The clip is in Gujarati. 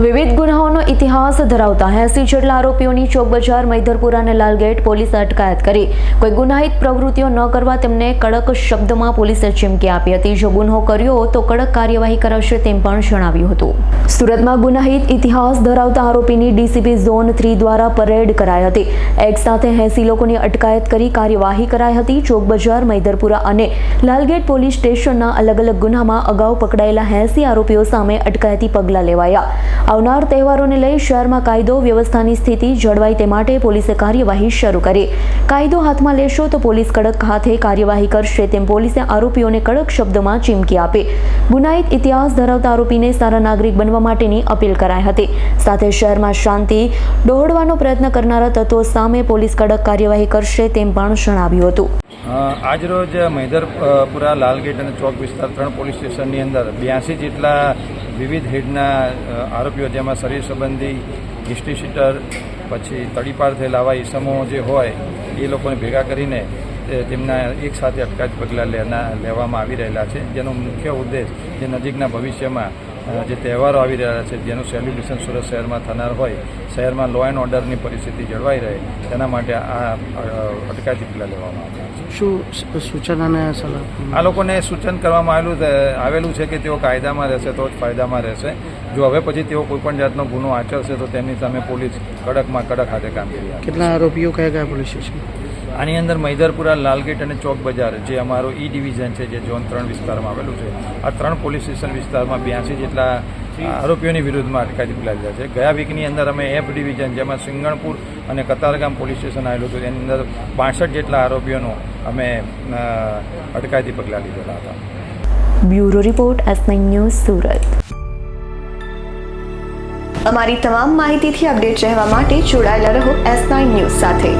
વિવિધ ગુનાઓનો ઇતિહાસ ધરાવતા એસી જેટલા આરોપીઓની ચોક બજાર મૈધરપુરા અને લાલગેટ પોલીસે અટકાયત કરી. કોઈ ગુનાહિત પ્રવૃત્તિઓ ન કરવા તેમને કડક શબ્દમાં પોલીસે ચીમકી આપી હતી. જો ગુનો કર્યો તો કડક કાર્યવાહી કરાશે તેમ પણ જણાવ્યું હતું. સુરતમાં ગુનાહિત ઇતિહાસ ધરાવતા આરોપીની ડીસીપી ઝોન થ્રી દ્વારા પરેડ કરાઈ હતી. એક સાથે એસી લોકોની અટકાયત કરી કાર્યવાહી કરાઈ હતી. ચોક બજાર મૈધરપુરા અને લાલગેટ પોલીસ સ્ટેશનના અલગ અલગ ગુનામાં અગાઉ પકડાયેલા એસી આરોપીઓ સામે અટકાયતી પગલાં લેવાયા. આવનાર તહેવારોને લઈ શહેરમાં કાયદો વ્યવસ્થાની સ્થિતિ જળવાય તે માટે પોલીસે કાર્યવાહી શરૂ કરી. કાયદો હાથમાં લેશો તો પોલીસ કડક હાથે કાર્યવાહી કરશે તેમ પોલીસે આરોપીઓને કડક શબ્દમાં ચીમકી આપી. ગુનાહિત ઇતિહાસ ધરાવતા આરોપીને સારા નાગરિક બનવા માટેની અપીલ કરાઈ હતી. સાથે શહેરમાં શાંતિ દોહડવાનો પ્રયત્ન કરનારા તત્વો સામે પોલીસ કડક કાર્યવાહી કરશે તેમ પણ જણાવ્યું હતું. આજરોજ મહેદરપુરા લાલગેટ અને ચોક વિસ્તાર ત્રણ પોલીસ સ્ટેશનની અંદર બ્યાસી જેટલા વિવિધ હેડના આરોપીઓ જેમાં શરીર સંબંધી હિસ્ટ્રી પછી તડીપાર થયેલા આવા ઈસમો જે હોય, એ લોકોને ભેગા કરીને તેમના એક સાથે અટકાયત પગલાં લેના, લેવામાં આવી રહેલા છે. જેનો મુખ્ય ઉદ્દેશ જે નજીકના ભવિષ્યમાં જે તહેવારો આવી રહ્યા છે, જેનું સેલિબ્રેશન સુરત શહેરમાં થનાર હોય, શહેરમાં લો એન્ડ ઓર્ડરની પરિસ્થિતિ જળવાઈ રહે, તેના માટે આ અટકાયતી પગલાં લેવામાં આવ્યા છે શું સૂચન અને સલાહ આ લોકોને સૂચન કરવામાં આવેલું આવેલું છે કે તેઓ કાયદામાં રહેશે તો જ ફાયદામાં રહેશે. જો હવે પછી તેઓ કોઈપણ જાતનો ગુનો આચરશે તો તેમની સામે પોલીસ કડકમાં કડક હાથે કામગીરી કેટલા આરોપીઓ કયા કયા પોલીસ સ્ટેશન? આની અંદર મૈદરપુરા લાલગેટ અને ચોક બજાર જે અમારો ઈ ડિવિઝન છે જે ઝોન ત્રણ વિસ્તારમાં આવેલું છે. આ ત્રણ પોલીસ સ્ટેશન વિસ્તારમાં બ્યાસી જેટલા આરોપીઓની વિરુદ્ધમાં અટકાયતી લીધા છે. ગયા વીકની અંદર અમે એફ ડિવિઝન જેમાં સિંગણપુર અને કતારગામ પોલીસ સ્ટેશન આવેલું હતું, એની અંદર પાસઠ જેટલા આરોપીઓનું અમે અટકાયતી પગલાં લીધેલા હતા. Bureau report S news, Surat. અમારી તમામ માહિતીથી અપડેટ રહેવા માટે જોડાયેલા રહો એસ નાઇન ન્યૂઝ સાથે.